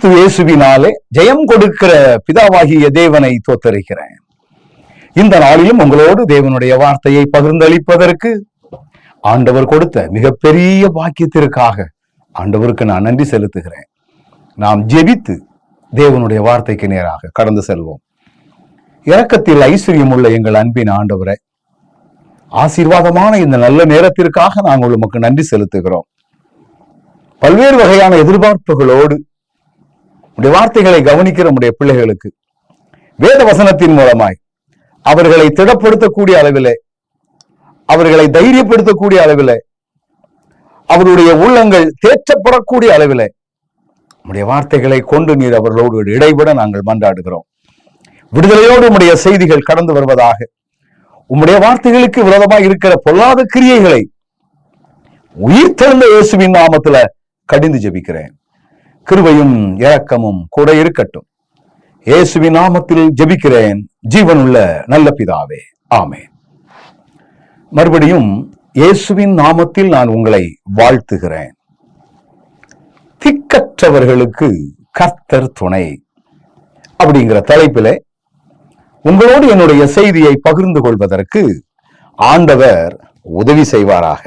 கிறிஸ்து இயேசுவினாலே ஜெயம் கொடுக்கிற பிதாவாகிய தேவனை தோத்தரிக்கிறேன் இந்த நாளிலும் உங்களோடு தேவனுடைய வார்த்தையை பகிர்ந்தளிப்பதற்கு ஆண்டவர் கொடுத்த மிகப்பெரிய பாக்கியத்திற்காக ஆண்டவருக்கு நான் நன்றி செலுத்துகிறேன். நாம் ஜெபித்து தேவனுடைய வார்த்தைக்கு நேராக கடந்து செல்வோம். இரக்கத்தில் ஐஸ்வர்யம் உள்ள எங்கள் அன்பின் ஆண்டவரை ஆசீர்வாதமான இந்த நல்ல நேரத்திற்காக நாங்கள் உமக்கு நன்றி செலுத்துகிறோம். பல்வேறு வகையான எதிர்பார்ப்புகளோடு உடைய வார்த்தைகளை கவனிக்கிற உடைய பிள்ளைகளுக்கு வேத வசனத்தின் மூலமாய் அவர்களை திடப்படுத்தக்கூடிய அளவிலே அவர்களை தைரியப்படுத்தக்கூடிய அளவிலே அவருடைய உள்ளங்கள் தேற்றப்படக்கூடிய அளவிலே உடைய வார்த்தைகளை கொண்டு நீர் அவர்களோடு இடைபட நாங்கள் மன்றாடுகிறோம். விடுதலையோடு உடைய செய்திகள் கடந்து வருவதாக உம்முடைய வார்த்தைகளுக்கு விரோதமாக இருக்கிற பொல்லாத கிரியைகளை உயிர் தெழுந்த இயேசுவின் நாமத்துல கடிந்து ஜெபிக்கிறேன். கிருவையும் இரக்கமும் கூட இருக்கட்டும். இயேசுவின் நாமத்தில் ஜெபிக்கிறேன். ஜீவனுள்ள நல்ல பிதாவே. ஆமே மறுபடியும் இயேசுவின் நாமத்தில் நான் உங்களை வாழ்த்துகிறேன். திக்கற்றவர்களுக்கு கர்த்தர் துணை. அப்படிங்கிற தலைப்பில உங்களோடு என்னுடைய செய்தியை பகிர்ந்து கொள்வதற்கு ஆண்டவர் உதவி செய்வாராக.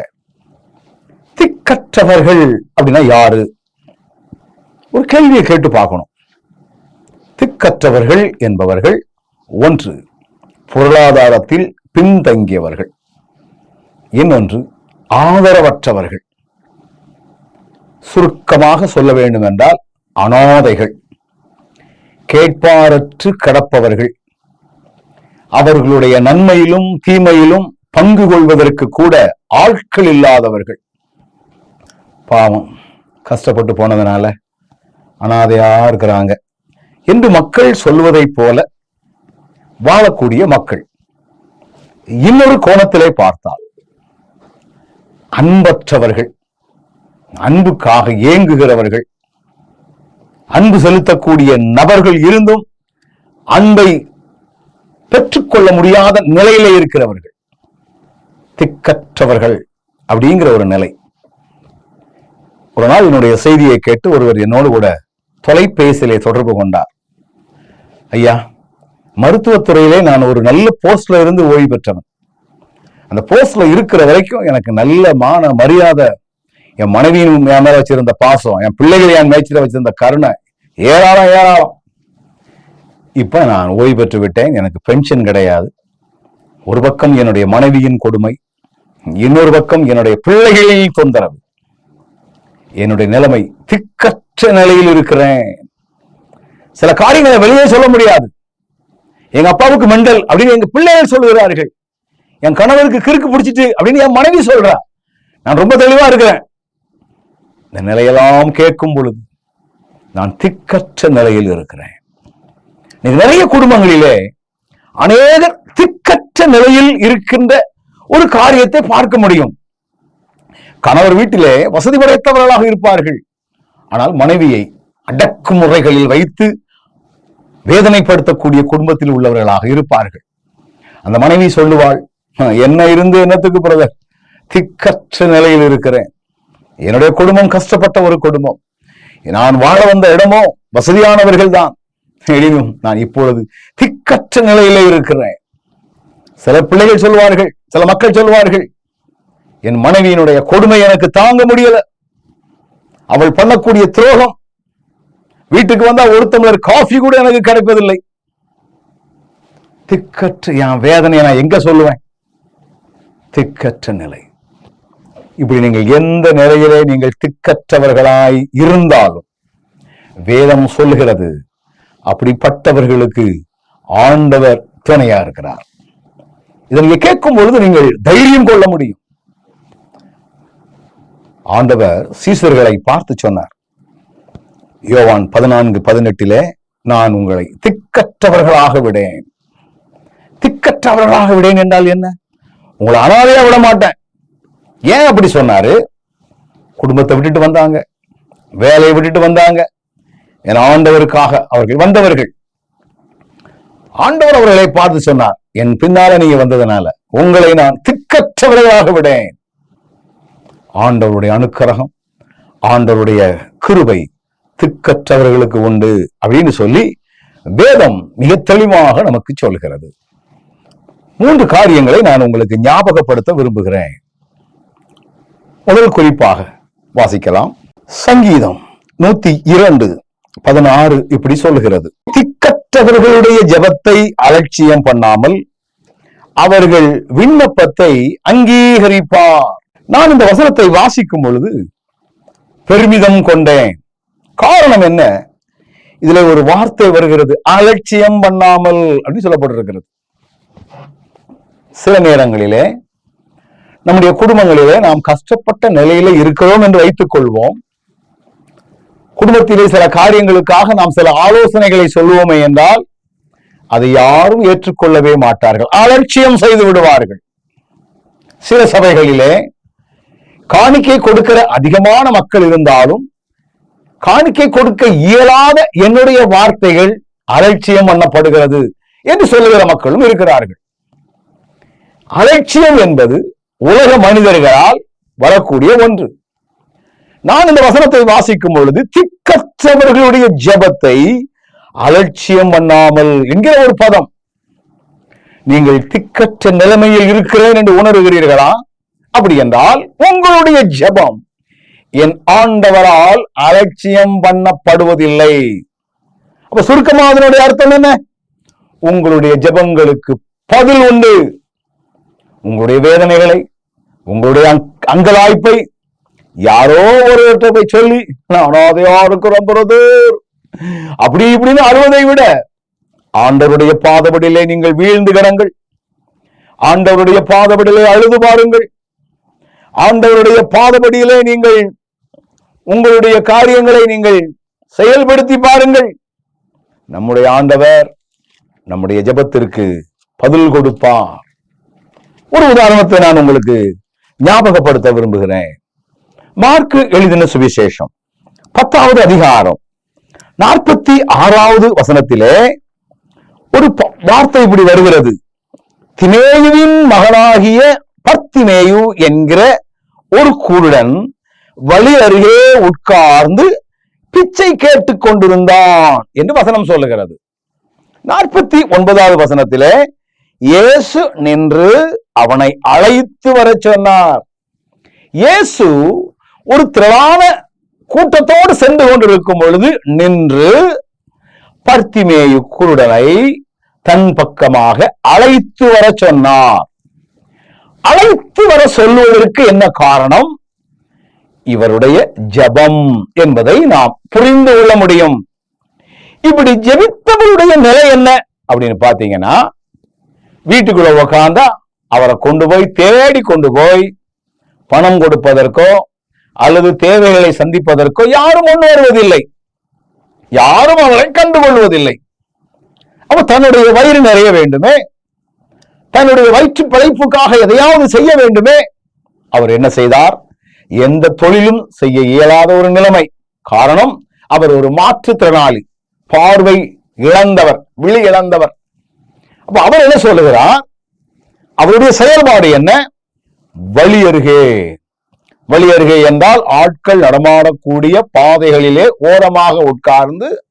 திக்கற்றவர்கள் அப்படின்னா யாரு? ஒரு கேள்வியை கேட்டு பார்க்கணும். திக்கற்றவர்கள் என்பவர்கள் ஒன்று பொருளாதாரத்தில் பின்தங்கியவர்கள். இன்னொன்று ஆதரவற்றவர்கள். சுருக்கமாக சொல்ல வேண்டும் என்றால் அனாதைகள். கேட்பாரற்று கடப்பவர்கள். அவர்களுடைய நன்மையிலும் தீமையிலும் பங்கு கொள்வதற்கு கூட ஆட்கள் இல்லாதவர்கள். பாவம் கஷ்டப்பட்டு போனதுனால. அனாதையா இருக்கிறாங்க. என்று மக்கள் சொல்வதைப் போல வாழக்கூடிய மக்கள் இன்னொரு கோணத்திலே பார்த்தால் அன்பற்றவர்கள் அன்புக்காக ஏங்குகிறவர்கள் அன்பு செலுத்தக்கூடிய நபர்கள் இருந்தும் அன்பை பெற்றுக்கொள்ள முடியாத நிலையில இருக்கிறவர்கள். திக்கற்றவர்கள் அப்படிங்கிற ஒரு நிலை. ஒரு நாள் என்னுடைய செய்தியை கேட்டு ஒருவர் என்னோடு கூட தொலைபேசியிலே தொடர்பு கொண்டார். ஐயா மருத்துவத்துறையிலே நான் ஒரு நல்ல போஸ்ட்ல இருந்து ஓய்வு பெற்றவன். அந்த போஸ்ட்ல இருக்கிற வரைக்கும் எனக்கு நல்ல மான மரியாதை என் மனைவியின் என் மேல வச்சிருந்த பாசம் என் பிள்ளைகள் என் மேய்ச்சில வச்சிருந்த கருணை ஏராளம் ஏராளம். இப்ப நான் ஓய்வு பெற்று விட்டேன். எனக்கு பென்ஷன் கிடையாது. ஒரு பக்கம் என்னுடைய மனைவியின் கொடுமை இன்னொரு பக்கம் என்னுடைய பிள்ளைகளின் தொந்தரவு. என்னுடைய நிலைமை திக்க திக்கற்ற நிலையில் இருக்கிறேன். சில காரியங்களை வெளியே சொல்ல முடியாது. எங்க அப்பாவுக்கு மண்டல் அப்படின்னு எங்க பிள்ளைகள் சொல்லுகிறார்கள். என் கணவருக்கு கிறுக்கு பிடிச்சிட்டு அப்படின்னு என் மனைவி சொல்றா. நான் ரொம்ப தெளிவா இருக்கிறேன். இந்த நிலையெல்லாம் கேட்கும் பொழுது நான் திக்கற்ற நிலையில் இருக்கிறேன். நிறைய குடும்பங்களிலே அநேகர் திக்கற்ற நிலையில் இருக்கின்ற ஒரு காரியத்தை பார்க்க முடியும். கணவர் வீட்டிலே வசதி படைத்தவர்களாக இருப்பார்கள். ஆனால் மனைவியை அடக்குமுறைகளில் வைத்து வேதனைப்படுத்தக்கூடிய குடும்பத்தில் உள்ளவர்களாக இருப்பார்கள். அந்த மனைவி சொல்லுவாள் என்ன இருந்து என்னத்துக்கு பிரதர் திக்கற்ற நிலையில் இருக்கிறேன். என்னுடைய குடும்பம் கஷ்டப்பட்ட ஒரு குடும்பம். நான் வாழ வந்த இடமோ வசதியானவர்கள் தான். எனினும் நான் இப்பொழுது திக்கற்ற நிலையில இருக்கிறேன். சில பிள்ளைகள் சொல்வார்கள் சில மக்கள் சொல்வார்கள் என் மனைவியினுடைய கொடுமை எனக்கு தாங்க முடியல. அவள் பண்ணக்கூடிய துரோகம். வீட்டுக்கு வந்தா ஒரு தமிழர் காஃபி கூட எனக்கு கிடைப்பதில்லை. திக்கற்ற என் வேதனையை நான் எங்க சொல்லுவேன்? திக்கற்ற நிலை. இப்படி நீங்கள் எந்த நிலையிலே நீங்கள் திக்கற்றவர்களாய் இருந்தாலும் வேதம் சொல்லுகிறது அப்படிப்பட்டவர்களுக்கு ஆண்டவர் துணையா இருக்கிறார். இதை நீங்க கேட்கும் பொழுது நீங்கள் தைரியம் கொள்ள முடியும். ஆண்டவர் சீசர்களை பார்த்து சொன்னார். யோவான் பதினான்கு பதினெட்டிலே நான் உங்களை திக்கற்றவர்களாக விடேன். திக்கற்றவர்களாக விடேன் என்றால் என்ன? உங்களை அனாதையா விட மாட்டேன். ஏன் அப்படி சொன்னாரு? குடும்பத்தை விட்டுட்டு வந்தாங்க. வேலையை விட்டுட்டு வந்தாங்க. என் ஆண்டவருக்காக அவர்கள் வந்தவர்கள்? ஆண்டவர் அவர்களை பார்த்து சொன்னார் என் பின்னால நீங்க வந்ததுனால உங்களை நான் திக்கற்றவர்களாக விடேன். ஆண்டவருடைய அனுக்கிரகம் ஆண்டவருடைய கிருபை திக்கற்றவர்களுக்கு உண்டு அப்படின்னு சொல்லி வேதம் மிக தெளிவாக நமக்கு சொல்கிறது. மூன்று காரியங்களை நான் உங்களுக்கு ஞாபகப்படுத்த விரும்புகிறேன். முதல் குறிப்பாக வாசிக்கலாம். சங்கீதம் நூத்தி இரண்டு பதினாறு இப்படி சொல்லுகிறது திக்கற்றவர்களுடைய ஜெபத்தை அலட்சியம் பண்ணாமல் அவர்கள் விண்ணப்பத்தை அங்கீகரிப்பார். நான் இந்த வசனத்தை வாசிக்கும் பொழுது பெருமிதம் கொண்டேன். காரணம் என்ன? இதுல ஒரு வார்த்தை வருகிறது. அலட்சியம் பண்ணாமல் அப்படின்னு சொல்லப்பட்டிருக்கிறது. சில நேரங்களிலே நம்முடைய குடும்பங்களிலே நாம் கஷ்டப்பட்ட நிலையில இருக்கிறோம் என்று வைத்துக் கொள்வோம். குடும்பத்திலே சில காரியங்களுக்காக நாம் சில ஆலோசனைகளை சொல்லுவோமே என்றால் அதை யாரும் ஏற்றுக்கொள்ளவே மாட்டார்கள். அலட்சியம் செய்து விடுவார்கள். சில சபைகளிலே காணிக்கை கொடுக்கிற அதிகமான மக்கள் இருந்தாலும் காணிக்கை கொடுக்க இயலாத என்னுடைய வார்த்தைகள் அலட்சியம் பண்ணப்படுகிறது என்று சொல்லுகிற மக்களும் இருக்கிறார்கள். அலட்சியம் என்பது உலக மனிதர்களால் வரக்கூடிய ஒன்று. நான் இந்த வசனத்தை வாசிக்கும் பொழுது திக்கற்றவர்களுடைய ஜெபத்தை அலட்சியம் பண்ணாமல் என்கிற ஒரு பதம். நீங்கள் திக்கற்ற நிலைமையில் இருக்கிறேன் என்று உணர்கிறீர்களா? அப்படி என்றால் உங்களுடைய ஜெபம் என் ஆண்டவரால் அலட்சியம் பண்ணப்படுவதில்லை. அப்ப சுருக்கமா அதனுடைய அர்த்தம் என்ன? உங்களுடைய ஜெபங்களுக்கு பதில் உண்டு. உங்களுடைய வேதனைகளை உங்களுடைய அங்க- அங்கலாய்ப்பை யாரோ ஒரு போய் சொல்லி நான் அனாதையா இருக்கிறோம் பிரதர் அப்படி இப்படின்னு அழுவதை விட ஆண்டவருடைய பாதபடியிலே நீங்கள் வீழ்ந்து கிடங்கள். ஆண்டவருடைய பாதபடியிலே அழுது பாருங்கள். ஆண்டவருடைய பாதபடியிலே நீங்கள் உங்களுடைய காரியங்களை நீங்கள் செயல்படுத்தி பாருங்கள். நம்முடைய ஆண்டவர் நம்முடைய ஜெபத்திற்கு பதில் கொடுப்பார். ஒரு உதாரணத்தை நான் உங்களுக்கு ஞாபகப்படுத்த விரும்புகிறேன். மார்க்கு எழுதின சுவிசேஷம் பத்தாவது அதிகாரம் நாற்பத்தி ஆறாவது வசனத்திலே ஒரு வார்த்தை இப்படி வருகிறது. திமேயுவின் மகனாகிய பர்த்திமேயு என்கிற ஒரு குருடன் வழி அருகே உட்கார்ந்து பிச்சை கேட்டு கொண்டிருந்தான் என்று வசனம் சொல்லுகிறது. நாற்பத்தி ஒன்பதாவது வசனத்திலே இயேசு நின்று அவனை அழைத்து வர சொன்னார். இயேசு ஒரு திரளான கூட்டத்தோடு சென்று கொண்டிருக்கும் பொழுது நின்று பர்த்திமேயு குருடனை தன் பக்கமாக அழைத்து வர சொன்னார். அழைத்து வர சொல்லுவதற்கு என்ன காரணம்? இவருடைய ஜெபம் என்பதை நாம் புரிந்து கொள்ள முடியும். இப்படி ஜெபித்தவருடைய நிலை என்ன? அப்படின்னு பாத்தீங்கன்னா வீட்டுக்குள்ள உக்காந்தா அவரை கொண்டு போய் தேடி கொண்டு போய் பணம் கொடுப்பதற்கோ அல்லது தேவைகளை சந்திப்பதற்கோ யாரும் கொண்டு வருவதில்லை. யாரும் அவரை கண்டுகொள்வதில்லை. அப்ப தன்னுடைய வயிறு நிறைய வேண்டுமே? தன்னுடைய வயிற்று பிழைப்புக்காக எதையாவது செய்ய வேண்டுமே அவர் என்ன செய்தார்? எந்த தொழிலும் செய்ய இயலாத ஒரு நிலைமை. காரணம் அவர் ஒரு மாற்றுத்திறனாளி பார்வை இழந்தவர் விழி இழந்தவர். அப்ப அவர் என்ன சொல்லுகிறார்? அவருடைய செயல்பாடு என்ன? வழி அருகே. வழி அருகே என்றால் ஆட்கள் நடமாடக்கூடிய பாதைகளிலே ஓரமாக உட்கார்ந்து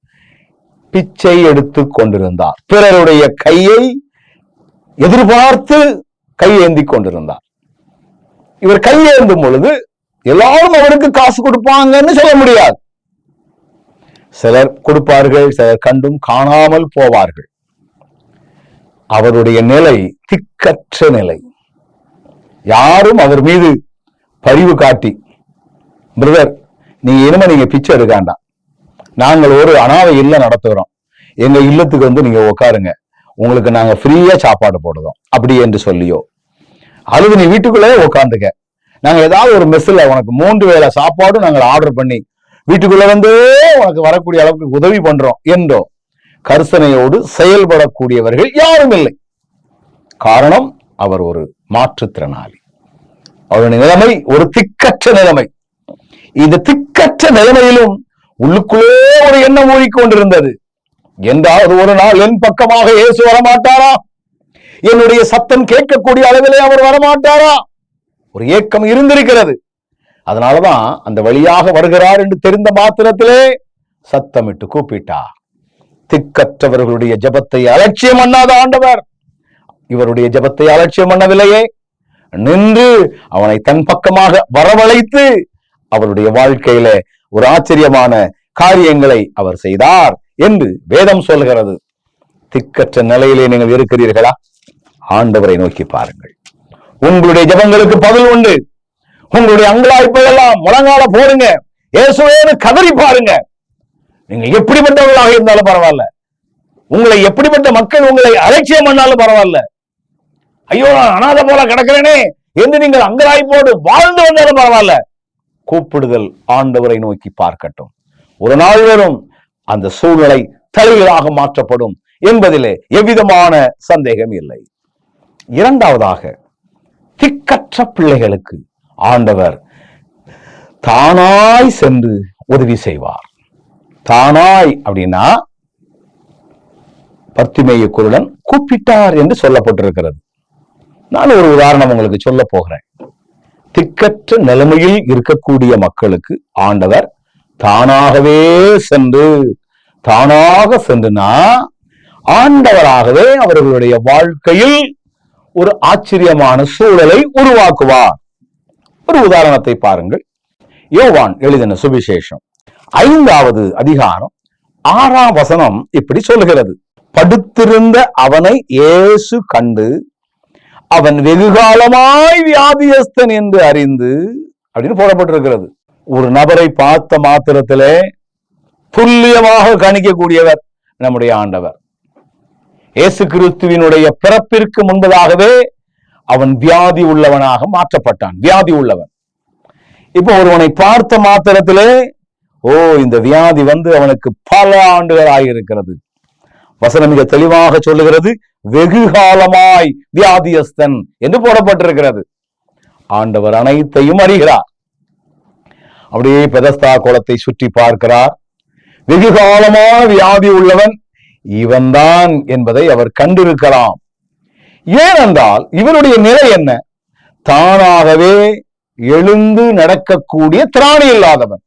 பிச்சை எடுத்துக் கொண்டிருந்தார். பிறருடைய கையை எதிர்பார்த்து கையேந்தி கொண்டிருந்தார் இவர் கையேந்தும் பொழுது எல்லாரும் அவருக்கு காசு கொடுப்பாங்கன்னு சொல்ல முடியாது. சிலர் கொடுப்பார்கள் சிலர் கண்டும் காணாமல் போவார்கள். அவருடைய நிலை திக்கற்ற நிலை. யாரும் அவர் மீது பரிவு காட்டி பிரதர் நீங்க இனிமே நீங்க பிச்சை எடுக்காண்டாம் நாங்கள் ஒரு அனாதை இல்ல நடத்துகிறோம். எங்க இல்லத்துக்கு வந்து நீங்க உட்காருங்க. உங்களுக்கு நாங்க ஃப்ரீயா சாப்பாடு போடுறோம். அப்படி என்று சொல்லியோ. அல்லது நீ வீட்டுக்குள்ளே உட்காந்துக்க நாங்க ஏதாவது ஒரு மெஸ்ஸில் உனக்கு மூன்று வேளை சாப்பாடும் நாங்கள் ஆர்டர் பண்ணி வீட்டுக்குள்ள வந்து உனக்கு வரக்கூடிய அளவுக்கு உதவி பண்றோம் என்றோ கருசனையோடு செயல்படக்கூடியவர்கள் யாரும் இல்லை. காரணம் அவர் ஒரு மாற்றுத்திறனாளி. அவருடைய நிலைமை ஒரு திக்கற்ற நிலைமை. இந்த திக்கற்ற நிலைமையிலும் உள்ளுக்குள்ளே ஒரு எண்ணம் ஓடிக்கொண்டிருந்தது என்றாவது ஒரு நாள் என் பக்கமாக இயேசு வரமாட்டாரா? என்னுடைய சத்தம் கேட்கக்கூடிய அளவிலே அவர் வரமாட்டாரா? ஒரு ஏக்கம் இருந்திருக்கிறது. அதனாலதான் அந்த வழியாக வருகிறார் என்று தெரிந்த மாத்திரத்திலே சத்தமிட்டு கூப்பிட்டார். திக்கற்றவர்களுடைய ஜெபத்தை அலட்சியம் பண்ணாத ஆண்டவர். இவருடைய ஜெபத்தை அலட்சியம் பண்ணவில்லையே. நின்று அவனை தன் பக்கமாக வரவழைத்து அவருடைய வாழ்க்கையில ஒரு ஆச்சரியமான காரியங்களை அவர் செய்தார். என்று வேதம் சொல்கிறது திக்கற்ற நிலையிலே நீங்கள் இருக்கிறீர்களா? ஆண்டவரை நோக்கி பாருங்கள். உங்களுடைய ஜெபங்களுக்கு பதில் உண்டு. உங்களுடைய அங்கலாய்ப்பை எல்லாம் முழங்கால போடுங்க. இயேசுவேன்னு கதறி பாருங்க. நீங்க எப்படிப்பட்டவர்களாக இருந்தாலும் பரவாயில்ல. உங்களை எப்படிப்பட்ட மக்கள் உங்களை அலட்சியம் பண்ணாலும் பரவாயில்ல. ஐயோ நான் அனாதை போல கிடக்கிறேனே என்று நீங்கள் அங்கலாய்ப்போடு வாழ்ந்து வந்தாலும் பரவாயில்ல. கூப்பிடுதல் ஆண்டவரை நோக்கி பார்க்கட்டும். ஒரு நாள் வரும். அந்த சூழ்நிலை தலைகளாக மாற்றப்படும் என்பதிலே எவ்விதமான சந்தேகம் இல்லை. இரண்டாவதாக திக்கற்ற பிள்ளைகளுக்கு ஆண்டவர் தானாய் சென்று உதவி செய்வார். தானாய் அப்படின்னா பத்திமேய குருடன் கூப்பிட்டார் என்று சொல்லப்பட்டிருக்கிறது. நான் ஒரு உதாரணம் உங்களுக்கு சொல்ல போகிறேன். திக்கற்ற நிலைமையில் இருக்கக்கூடிய மக்களுக்கு ஆண்டவர் தானாகவே சென்று தானாக சென்றுனா ஆண்டவராகவே அவர்களுடைய வாழ்க்கையில் ஒரு ஆச்சரியமான சூழலை உருவாக்குவார். ஒரு உதாரணத்தை பாருங்கள். யோவான் எழுதின சுவிசேஷம். ஐந்தாவது அதிகாரம் ஆறாம் வசனம் இப்படி சொல்லுகிறது. படுத்திருந்த அவனை இயேசு கண்டு அவன் வெகுகாலமாய் வியாதியஸ்தன் என்று அறிந்து அப்படின்னு போடப்பட்டிருக்கிறது. ஒரு நபரை பார்த்த மாத்திரத்திலே துல்லியமாக கணிக்கக்கூடியவர் நம்முடைய ஆண்டவர். இயேசு கிறிஸ்துவினுடைய பிறப்பிற்கு முன்பதாகவே அவன் வியாதி உள்ளவனாக மாற்றப்பட்டான். வியாதி உள்ளவன். இப்போ ஒருவனை பார்த்த மாத்திரத்திலே ஓ இந்த வியாதி வந்து அவனுக்கு பல ஆண்டுகளாக ஆகியிருக்கிறது வசனம் மிக தெளிவாக சொல்லுகிறது வெகு காலமாய் வியாதியஸ்தன் என்று போடப்பட்டிருக்கிறது. ஆண்டவர் அனைத்தையும் அறிகிறார். அப்படியே பெதஸ்தா குளத்தை சுற்றி பார்க்கிறார். வெகு காலமான வியாதி உள்ளவன் இவன்தான் என்பதை அவர் கண்டிருக்கலாம். ஏனென்றால் இவனுடைய நிலை என்ன? தானாகவே எழுந்து நடக்கக்கூடிய திராணி இல்லாதவன்.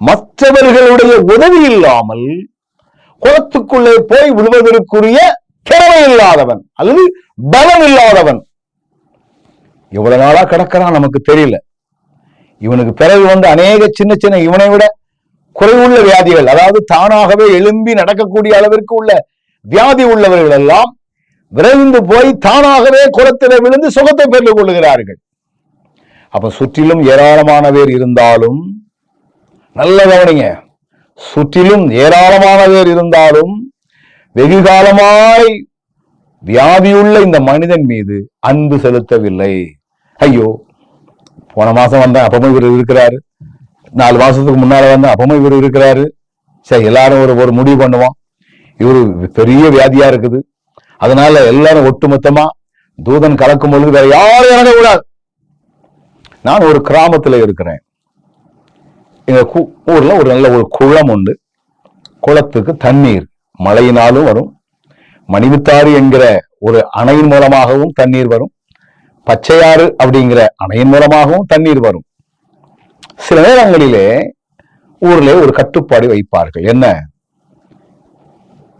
மற்றவர்களுடைய உதவி இல்லாமல் குளத்துக்குள்ளே போய் விழுவதற்குரிய திறமை இல்லாதவன் அல்லது பலம் இல்லாதவன். எவ்வளவு நாளா கிடக்கிறான் நமக்கு தெரியல. இவனுக்கு பிறகு வந்து அநேக சின்ன சின்ன இவனை விட குறைவுள்ள வியாதிகள் அதாவது தானாகவே எழும்பி நடக்கக்கூடிய அளவிற்கு உள்ள வியாதி உள்ளவர்கள் எல்லாம் விரைந்து போய் தானாகவே குளத்திலே விழுந்து சுகத்தை பெற்றுக் கொள்ளுகிறார்கள். அப்ப சுற்றிலும் ஏராளமான பேர் இருந்தாலும் நல்ல கவனிங்க சுற்றிலும் ஏராளமான பேர் இருந்தாலும் வெகு காலமாய் வியாதியுள்ள இந்த மனிதன் மீது அன்பு செலுத்தவில்லை. ஐயோ போன மாசம் வந்தேன் அப்பவும் இவர் இருக்கிறாரு. நாலு மாசத்துக்கு முன்னால வந்து அப்பவும் இவர் இருக்கிறாரு. சரி எல்லாரும் ஒரு ஒரு முடிவு பண்ணுவோம். இவரு பெரிய வியாதியா இருக்குது. அதனால எல்லாரும் ஒட்டுமொத்தமா தூதன் கலக்கும் பொழுது வேற யாரும் இறங்க கூடாது நான் ஒரு கிராமத்துல இருக்கிறேன். எங்க ஊர்ல ஒரு நல்ல ஒரு குளம் உண்டு. குளத்துக்கு தண்ணீர் மழையினாலும் வரும். மணிமுத்தாறு என்கிற ஒரு அணையின் மூலமாகவும் தண்ணீர் வரும். பச்சையாறு அப்படிங்கிற அணையின் மூலமாகவும் தண்ணீர் வரும். சில நேரங்களிலே ஊர்ல ஒரு கட்டுப்பாடு வைப்பார்கள். என்ன?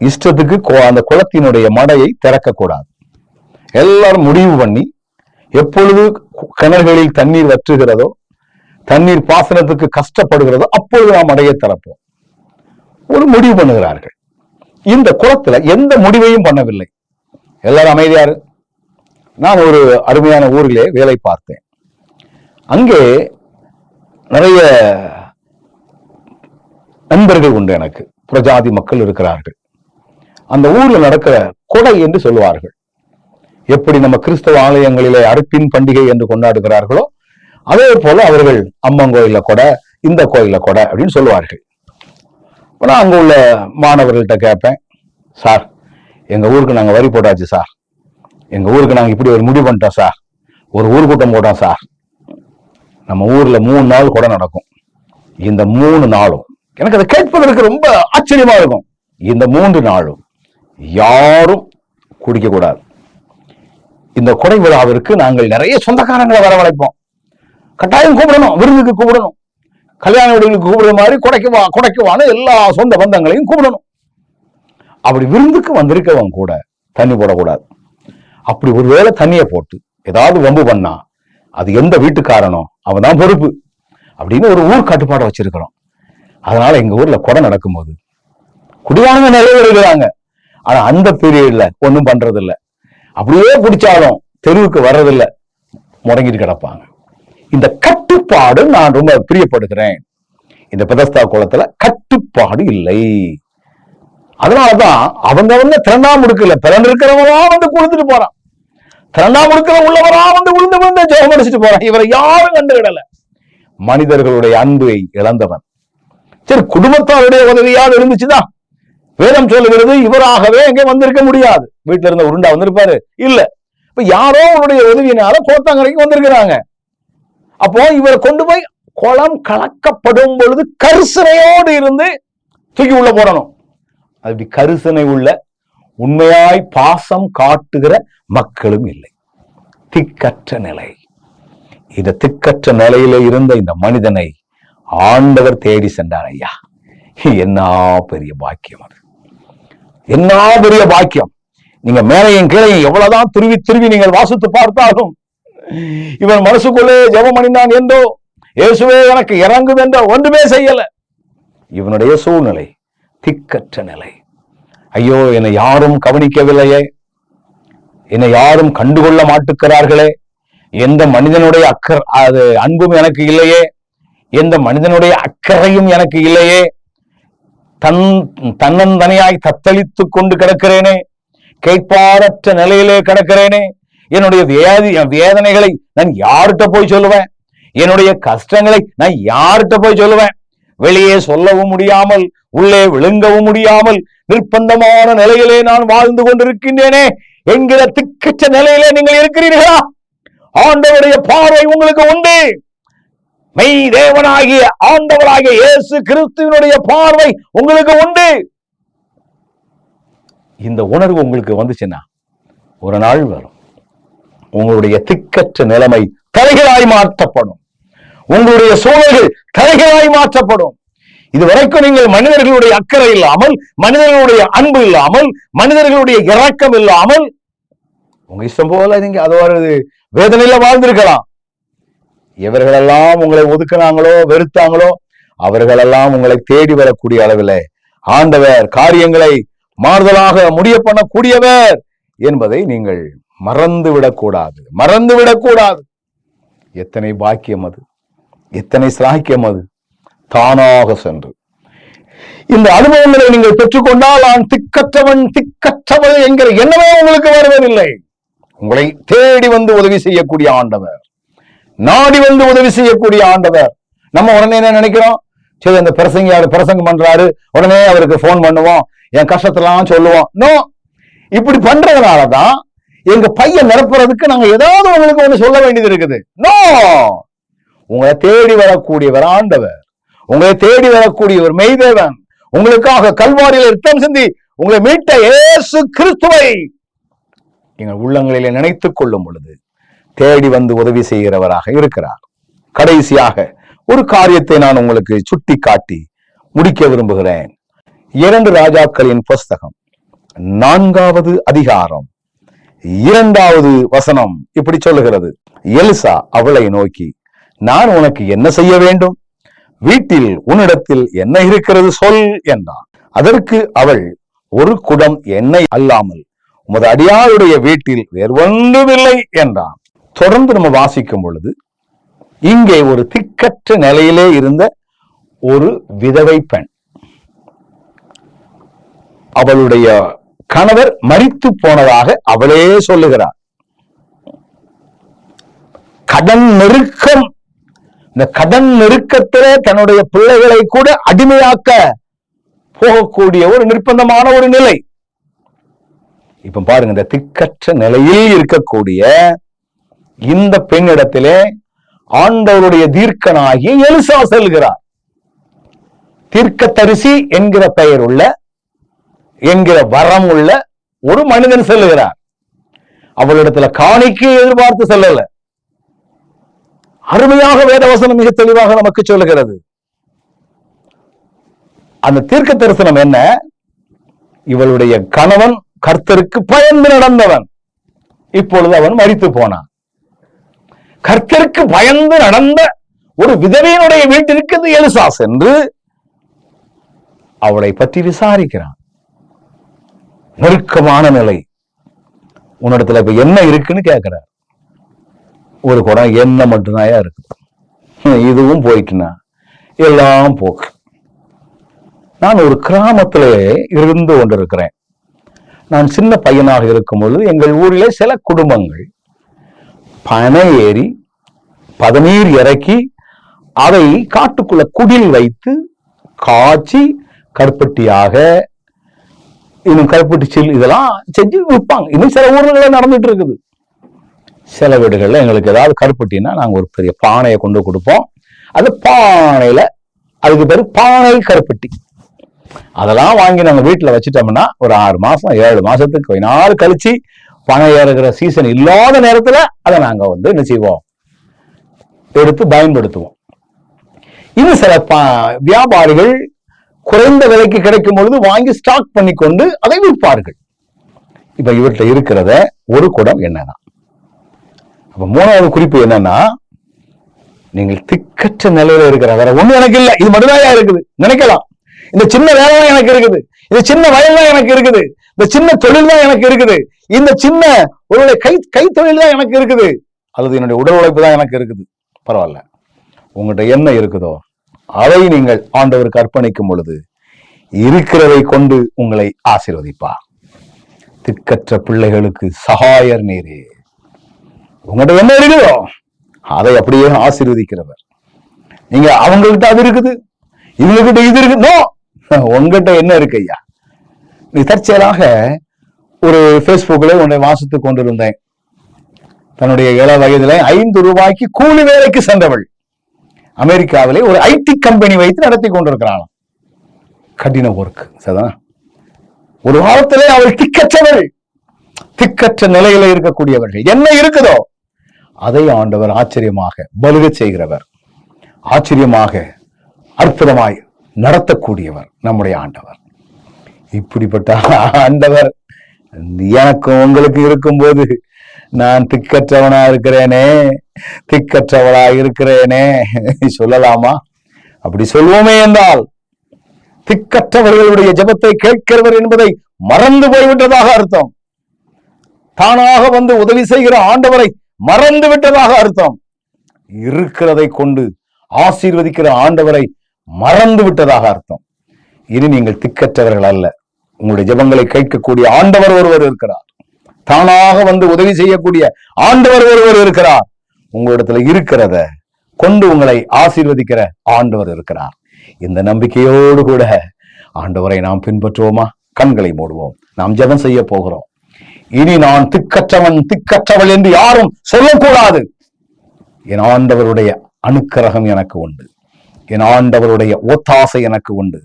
இஷ்டத்துக்கு அந்த குளத்தினுடைய மடையை திறக்கக்கூடாது. எல்லாரும் முடிவு பண்ணி எப்பொழுது கிணறுகளில் தண்ணீர் வற்றுகிறதோ தண்ணீர் பாசனத்துக்கு கஷ்டப்படுகிறதோ அப்பொழுது நாம் மடையை திறப்போம். ஒரு முடிவு பண்ணுகிறார்கள். இந்த குளத்துல எந்த முடிவையும் பண்ணவில்லை. எல்லாரும் அமைதியாரு நான் ஒரு அருமையான ஊரிலே வேலை பார்த்தேன். அங்கே நிறைய நண்பர்கள் உண்டு எனக்கு. பிரஜாதி மக்கள் இருக்கிறார்கள். அந்த ஊர்ல நடக்கிற கொடை என்று சொல்லுவார்கள். எப்படி நம்ம கிறிஸ்தவ ஆலயங்களிலே அறுப்பின் பண்டிகை என்று கொண்டாடுகிறார்களோ அதே போல அவர்கள் அம்மன் கோயில கொடை இந்த கோயில கொடை அப்படின்னு சொல்லுவார்கள். நான் அங்க உள்ள மாணவர்கள்ட்ட கேட்பேன் சார் எங்க ஊருக்கு நாங்க வரி போட்டாச்சு சார். எங்க ஊருக்கு நாங்க இப்படி ஒரு முடிவு பண்ணிட்டோம் சார். ஒரு ஊர் கூட்டம் போட்டோம் சார். நம்ம ஊர்ல மூணு நாள் கூட நடக்கும். இந்த மூணு நாளும். எனக்கு அதை கேட்பதற்கு ரொம்ப ஆச்சரியமா இருக்கும். இந்த மூன்று நாளும் யாரும் குடிக்க கூடாது. இந்த கொடை விழாவிற்கு நாங்கள் நிறைய சொந்தக்காரங்களை வரவழைப்போம். கட்டாயம் கூப்பிடணும் விருந்துக்கு கூப்பிடணும். கல்யாண வீடுகளுக்கு கூப்பிடுற மாதிரி கொடைக்கு வா கொடைக்கு வான்னு எல்லா சொந்த பந்தங்களையும் கூப்பிடணும். அப்படி விருந்துக்கு வந்திருக்கவன் கூட தண்ணி போடக்கூடாது. அப்படி ஒருவேளை தண்ணியை போட்டு ஏதாவது வம்பு பண்ணா அது எந்த வீட்டுக்காரனோ அவன் தான் பொறுப்பு அப்படின்னு ஒரு ஊர் கட்டுப்பாடை வச்சிருக்கிறோம். அதனால எங்க ஊர்ல கொடை நடக்கும்போது குடிவானங்க நிறைய ஆனா அந்த பீரியட்ல ஒன்றும் பண்றது இல்ல அப்படியே பிடிச்சாலும் தெருவுக்கு வர்றதில்ல. முடங்கிட்டு கிடப்பாங்க. இந்த கட்டுப்பாடு நான் ரொம்ப பிரியப்படுகிறேன் இந்த பெதஸ்தா குளத்துல கட்டுப்பாடு இல்லை. அதனாலதான் அவங்க அவங்க திறனா முடுக்கல பிறன் இருக்கிறவங்களா வந்து கொடுத்துட்டு போறான். திறனா முடுக்கிற உள்ளவரா வந்து விழுந்து விழுந்து ஜெபம் அடிச்சுட்டு போறான். இவரை யாரும் கண்டுகிடல மனிதர்களுடைய அன்பை இழந்தவன். சரி குடும்பத்தாருடைய உதவியாவது இருந்துச்சுதான் வேதம் சொல்லுகிறது இவராகவே எங்கே வந்திருக்க முடியாது. வீட்டுல இருந்த உருண்டா வந்திருப்பாரு. இல்ல. இப்ப யாரோ அவருடைய உதவியினால கோத்தாங்கரைக்கு வந்திருக்கிறாங்க. அப்போ இவரை கொண்டு போய் குளம் கலக்கப்படும் பொழுது கரிசனையோடு இருந்து தூக்கி உள்ள போடணும். அப்படி கரிசனை உள்ள உண்மையாய் பாசம் காட்டுகிற மக்களும் இல்லை. திக்கற்ற நிலை. இந்த திக்கற்ற நிலையில இருந்த இந்த மனிதனை ஆண்டவர் தேடி சென்றார் ஐயா. என்ன பெரிய பாக்கியம் அது. என்ன பெரிய பாக்கியம். நீங்க மேலையும் கீழையும் எவ்வளவுதான் துருவி துருவி நீங்கள் வாசித்து பார்த்தாலும் இவன் மனசுக்குள்ளே ஜெபம் அணிந்தான் என்றோ இயேசுவே எனக்கு இறங்கும் என்றோ ஒன்றுமே செய்யல. இவனுடைய சூழ்நிலை திக்கற்ற நிலை. ஐயோ என்னை யாரும் கவனிக்கவில்லையே. என்னை யாரும் கண்டுகொள்ள மாட்டுக்கிறார்களே. எந்த மனிதனுடைய அக்கறை அது அன்பும் எனக்கு இல்லையே. எந்த மனிதனுடைய அக்கறையும் எனக்கு இல்லையே. தன் தன்னந்தனியாய் தத்தளித்து கொண்டு கிடக்கிறேனே. கேட்பாரற்ற நிலையிலே கிடக்கிறேனே. என்னுடைய வேதி வேதனைகளை நான் யார்கிட்ட போய் சொல்லுவேன்? என்னுடைய கஷ்டங்களை நான் யார்கிட்ட போய் சொல்லுவேன்? வெளியே சொல்லவும் முடியாமல் உள்ளே விழுங்கவும் முடியாமல் நிர்பந்தமான நிலையிலே நான் வாழ்ந்து கொண்டிருக்கின்றேனே என்கிற திக்கச்ச நிலையிலே நீங்கள் இருக்கிறீர்களா? ஆண்டவருடைய பார்வை உங்களுக்கு உண்டு. மெய் தேவனாகிய ஆண்டவராகிய இயேசு கிறிஸ்துவனுடைய பார்வை உங்களுக்கு உண்டு. இந்த உணர்வு உங்களுக்கு வந்துச்சுன்னா ஒரு நாள் வரும். உங்களுடைய திக்கற்ற நிலைமை தலைகளாய் மாற்றப்படும். உங்களுடைய சூழல்கள் தலைகளாய் மாற்றப்படும். இதுவரைக்கும் நீங்கள் மனிதர்களுடைய அக்கறை இல்லாமல் மனிதர்களுடைய அன்பு இல்லாமல் மனிதர்களுடைய இரக்கம் இல்லாமல் உங்க இஷ்டம் போல நீங்க அது வேதனையில வாழ்ந்திருக்கலாம். இவர்களெல்லாம் உங்களை ஒதுக்குனாங்களோ வெறுத்தாங்களோ அவர்களெல்லாம் உங்களை தேடி வரக்கூடிய அளவில் ஆண்டவர் காரியங்களை மாறுதலாக முடிய பண்ணக்கூடியவர் என்பதை நீங்கள் மறந்து விடக்கூடாது மறந்து விடக்கூடாது எத்தனை பாக்கியம் அது. எத்தனை சிலாக்கியம் அது? தானாக சென்று. இந்த அனுபவங்களை நீங்கள் பெற்றுக்கொண்டால் நான் திக்கற்றவன் திக்கற்றவள் என்கிற எண்ணமே உங்களுக்கு வருவதில்லை உங்களை தேடி வந்து உதவி செய்யக்கூடிய ஆண்டவர். நாடி வந்து உதவி செய்யக்கூடிய ஆண்டவர். நம்ம உடனே என்ன நினைக்கிறோம்? சரி அந்த பிரசங்க பிரசங்கம் பண்றாரு. உடனே அவருக்கு போன் பண்ணுவோம். என் கஷ்டத்தெல்லாம் சொல்லுவோம். நோ இப்படி பண்றதுனாலதான் எங்க பையன் நிரப்புறதுக்கு நாங்க ஏதாவது உங்களுக்கு ஒண்ணு சொல்ல வேண்டியது இருக்குது. நோ உங்களை தேடி வரக்கூடியவர் ஆண்டவர். உங்களை தேடி வரக்கூடியவர் மெய்தேவன். உங்களுக்காக கல்வாரியில் இரத்தம் சிந்தி உங்களை மீட்ட இயேசு கிறிஸ்துவை எங்கள் உள்ளங்களிலே நினைத்துக் கொள்ளும் பொழுது தேடி வந்து உதவி செய்கிறவராக இருக்கிறார். கடைசியாக ஒரு காரியத்தை நான் உங்களுக்கு சுட்டி காட்டி முடிக்க விரும்புகிறேன். இரண்டு ராஜாக்களின் புஸ்தகம் நான்காவது அதிகாரம் இரண்டாவது வசனம் இப்படி சொல்லுகிறது. எலிசா அவளை நோக்கி நான் உனக்கு என்ன செய்ய வேண்டும்? வீட்டில் உன்னிடத்தில் என்ன இருக்கிறது சொல் என்றான். அதற்கு அவள் ஒரு குடம் எண்ணெய் அல்லாமல் உமது அடியாருடைய வீட்டில் வேறு ஒன்றுமில்லை என்றான். தொடர்ந்து நம்ம வாசிக்கும் பொழுது இங்கே ஒரு திக்கற்ற நிலையிலே இருந்த ஒரு விதவை பெண். அவளுடைய கணவர் மறித்து போனதாக அவளே சொல்லுகிறார். கடன் நெருக்கம் இந்த கடன் நெருக்கத்திலே தன்னுடைய பிள்ளைகளை கூட அடிமையாக்க போகக்கூடிய ஒரு நிர்பந்தமான ஒரு நிலை. இப்ப பாருங்க இந்த திக்கற்ற நிலையில் இருக்கக்கூடிய இந்த பெண்ணிடத்திலே ஆண்டவருடைய தீர்க்கனாகி எலிசா செல்கிறார். தீர்க்கத்தரிசி என்கிற பெயர் உள்ள என்கிற வரம் உள்ள ஒரு மனிதன் செல்லுகிறார் அவளிடத்துல காணிக்கை எதிர்பார்த்து செல்லல. அருமையாக வேதவசனம் மிக தெளிவாக நமக்கு சொல்லுகிறது. அந்த தீர்க்க தரிசனம் என்ன? இவளுடைய கணவன் கர்த்தருக்கு பயந்து நடந்தவன். இப்பொழுது அவன் மறித்து போனான். கர்த்தருக்கு பயந்து நடந்த ஒரு விதவையினுடைய வீட்டிற்கு இந்த எலிசா சென்று அவளை பற்றி விசாரிக்கிறான். நெருக்கமான நிலை. உன்னிடத்துல இப்ப என்ன இருக்குன்னு கேட்கிறார் ஒரு குடம் என்ன மட்டும்தாயா இருக்கு. இதுவும் போயிட்டுனா எல்லாம் போக்கு. நான் ஒரு கிராமத்திலே இருந்து கொண்டிருக்கிறேன். நான் சின்ன பையனாக இருக்கும் பொழுது எங்கள் ஊரிலே சில குடும்பங்கள். பனை ஏறி பதநீர் இறக்கி அதை காட்டுக்குள்ள குடில் வைத்து காய்ச்சி கருப்பட்டியாக இன்னும் கருப்பட்டி சில் இதெல்லாம் செஞ்சு விற்பாங்க. இன்னும் சில ஊர்களில் நடந்துட்டு இருக்குது. சில வீடுகளில் எங்களுக்கு ஏதாவது கருப்பட்டினா நாங்கள் ஒரு பெரிய பானையை கொண்டு கொடுப்போம். அது பானையில் அதுக்கு பேர் பானை கருப்பட்டி. அதெல்லாம் வாங்கி நாங்கள் வீட்டில் வச்சுட்டோம்னா ஒரு ஆறு மாதம் ஏழு மாதத்துக்கு கொஞ்ச நாள் கழித்து பணம் ஏறுகிற சீசன் இல்லாத நேரத்தில் அதை நாங்கள் வந்து என்ன செய்வோம்? எடுத்து பயன்படுத்துவோம். இன்னும் சில ப- வியாபாரிகள் குறைந்த விலைக்கு கிடைக்கும் பொழுது வாங்கி ஸ்டாக் பண்ணி கொண்டு அதை விற்பார்கள். இப்போ இவர்கிட்ட இருக்கிறத ஒரு குடம் என்னதான் அப்ப மூணாவது குறிப்பு என்னன்னா நீங்கள் திக்கற்ற நிலையில இருக்கிற வேற ஒண்ணு எனக்கு இல்ல. இது மட்டும்தான் இருக்குது? நினைக்கலாம். இந்த சின்ன வேலை தான் எனக்கு இருக்குது. இந்த சின்ன வயல் தான் எனக்கு இருக்குது. இந்த சின்ன தொழில் தான் எனக்கு இருக்குது. இந்த சின்ன ஒரு கை கைத்தொழில் தான் எனக்கு இருக்குது. அல்லது என்னுடைய உடல் உழைப்பு தான் எனக்கு இருக்குது. பரவாயில்ல. உங்கள்கிட்ட என்ன இருக்குதோ அதை நீங்கள் ஆண்டவருக்கு அர்ப்பணிக்கும் பொழுது இருக்கிறதை கொண்டு உங்களை ஆசீர்வதிப்பார். திக்கற்ற பிள்ளைகளுக்கு சகாயர் நீரே. உங்கள்கிட்ட என்ன இருக்குதோ அதை அப்படியே ஆசீர்வதிக்கிறவர். நீங்க அவங்கள்ட்ட அது இருக்குது இவங்ககிட்ட இது இருக்கு நோ உங்ககிட்ட என்ன இருக்கு ஐயா? நீ தற்செயலாக ஒரு ஃபேஸ்புக்கில் உன்னை வாசித்து கொண்டிருந்தேன். தன்னுடைய ஏழா வயதிலே ஐந்து ரூபாய்க்கு கூலி வேலைக்கு சென்றவள். அமெரிக்காவிலே ஒரு ஐடி கம்பெனி வைத்து நடத்தி கொண்டிருக்கிறாளாம் கடின ஒர்க் சரிதான்? ஒரு வாரத்திலே அவள் திக்கற்றவள். திக்கற்ற நிலையில இருக்கக்கூடியவர்கள். என்ன இருக்குதோ? அதை ஆண்டவர் ஆச்சரியமாக பலுக செய்கிறவர். ஆச்சரியமாக அற்புதமாய் நடத்தக்கூடியவர் நம்முடைய ஆண்டவர். இப்படிப்பட்ட ஆண்டவர் எனக்கும் உங்களுக்கு இருக்கும்போது நான் திக்கற்றவனா இருக்கிறேனே திக்கற்றவளா இருக்கிறேனே. சொல்லலாமா? அப்படி சொல்வோமே என்றால் திக்கற்றவர்களுடைய ஜெபத்தை கேட்கிறவர் என்பதை மறந்து போய்விட்டதாக அர்த்தம். தானாக வந்து உதவி செய்கிற ஆண்டவரை மறந்து விட்டதாக அர்த்தம். இருக்கிறதை கொண்டு ஆசீர்வதிக்கிற ஆண்டவரை மறந்து விட்டதாக அர்த்தம். இனி நீங்கள் திக்கற்றவர்கள் அல்ல. உங்களுடைய ஜெபங்களை கேட்கக்கூடிய ஆண்டவர் ஒருவர் இருக்கிறார். தானாக வந்து உதவி செய்யக்கூடிய ஆண்டவர் ஒருவர் இருக்கிறார். உங்களிடத்துல இருக்கிறத கொண்டு உங்களை ஆசீர்வதிக்கிற ஆண்டவர் இருக்கிறார். இந்த நம்பிக்கையோடு கூட ஆண்டவரை நாம் பின்பற்றுவோமா? கண்களை மூடுவோம். நாம் ஜெபம் செய்ய போகிறோம். இனி நான் திக்கற்றவன் திக்கற்றவள் என்று யாரும் சொல்லக்கூடாது. என் ஆண்டவருடைய அனுக்கிரகம் எனக்கு உண்டு. என் ஆண்டவருடைய ஒத்தாசை எனக்கு உண்டு.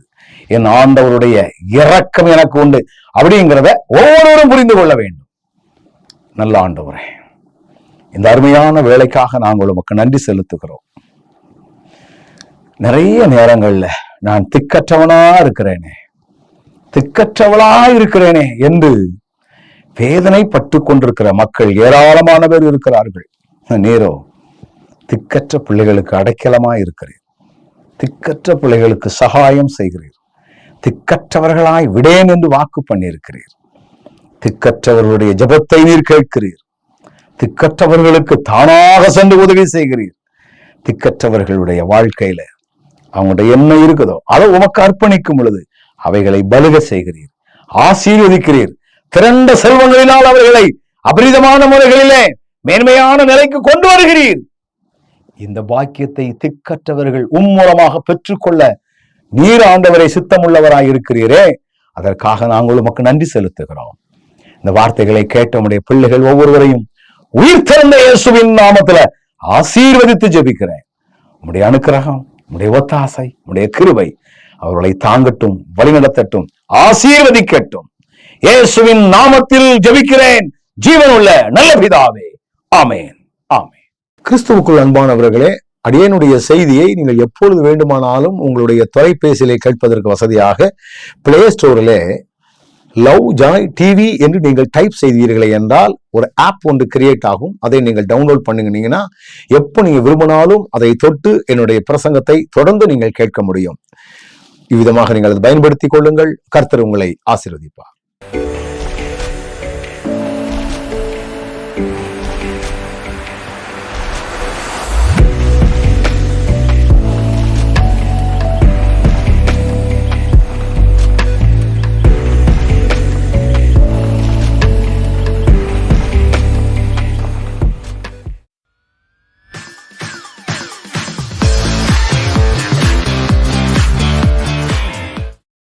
என் ஆண்டவருடைய இரக்கம் எனக்கு உண்டு. அப்படிங்கிறத ஒவ்வொருவரும் புரிந்து கொள்ள வேண்டும். நல்ல ஆண்டவரே இந்த அருமையான வேலைக்காக நாங்கள் உமக்கு நன்றி செலுத்துகிறோம். நிறைய நேரங்கள்ல நான் திக்கற்றவனா இருக்கிறேனே திக்கற்றவளா இருக்கிறேனே என்று வேதனைப்பட்டு கொண்டிருக்கிற மக்கள் ஏராளமான பேர் இருக்கிறார்கள். நேரோ திக்கற்ற பிள்ளைகளுக்கு அடைக்கலமா இருக்கிறீர். திக்கற்ற பிள்ளைகளுக்கு சகாயம் செய்கிறீர். திக்கற்றவர்களாய் விடேன் என்று வாக்கு பண்ணியிருக்கிறீர். திக்கற்றவர்களுடைய ஜபத்தை நீர் கேட்கிறீர். திக்கற்றவர்களுக்கு தானாக சென்று உதவி செய்கிறீர். திக்கற்றவர்களுடைய வாழ்க்கையில அவங்களுடைய என்ன இருக்குதோ அதை உமக்கு அர்ப்பணிக்கும் பொழுது அவைகளை பலுக செய்கிறீர். ஆசீர்வதிக்கிறீர். திரண்ட செல்வங்களினால் அவர்களை அபரிதமான முறைகளிலே மேன்மையான நிலைக்கு கொண்டு வருகிறீர். இந்த பாக்கியத்தை திக்கற்றவர்கள் உம்மூலமாக பெற்றுக்கொள்ள நீர் ஆண்டவரை சித்தமுள்ளவராய் இருக்கிறீரே. அதற்காக நாங்கள் உமக்கு நன்றி செலுத்துகிறோம். இந்த வார்த்தைகளை கேட்ட உடைய பிள்ளைகள் ஒவ்வொருவரையும் உயிர் திறந்த இயேசுவின் நாமத்துல ஆசீர்வதித்து ஜெபிக்கிறேன். உடைய அனுக்கிரகம் உடைய ஒத்தாசை உடைய கிருபை அவர்களை தாங்கட்டும் வழிநடத்தட்டும் ஆசீர்வதிக்கட்டும். இயேசுவின் நாமத்தில் ஜெபிக்கிறேன். ஜீவனுள்ள நல்ல பிதாவே. ஆமேன். ஆமேன். கிறிஸ்துவுக்குள் அன்பானவர்களே அடியனுடைய செய்தியை நீங்கள் எப்பொழுது வேண்டுமானாலும் உங்களுடைய தொலைபேசியிலே கேட்பதற்கு வசதியாக பிளே ஸ்டோரிலே லவ் ஜாய் டிவி என்று நீங்கள் டைப் செய்தீர்களே என்றால் ஒரு ஆப் ஒன்று கிரியேட் ஆகும். அதை நீங்கள் டவுன்லோட் பண்ணுங்கன்னா எப்போ நீங்கள் விரும்பினாலும் அதை தொட்டு என்னுடைய பிரசங்கத்தை தொடர்ந்து நீங்கள் கேட்க முடியும். இவ்விதமாக நீங்கள் அதை பயன்படுத்திக் கொள்ளுங்கள். கர்த்தர் உங்களை ஆசீர்வதிப்பார்.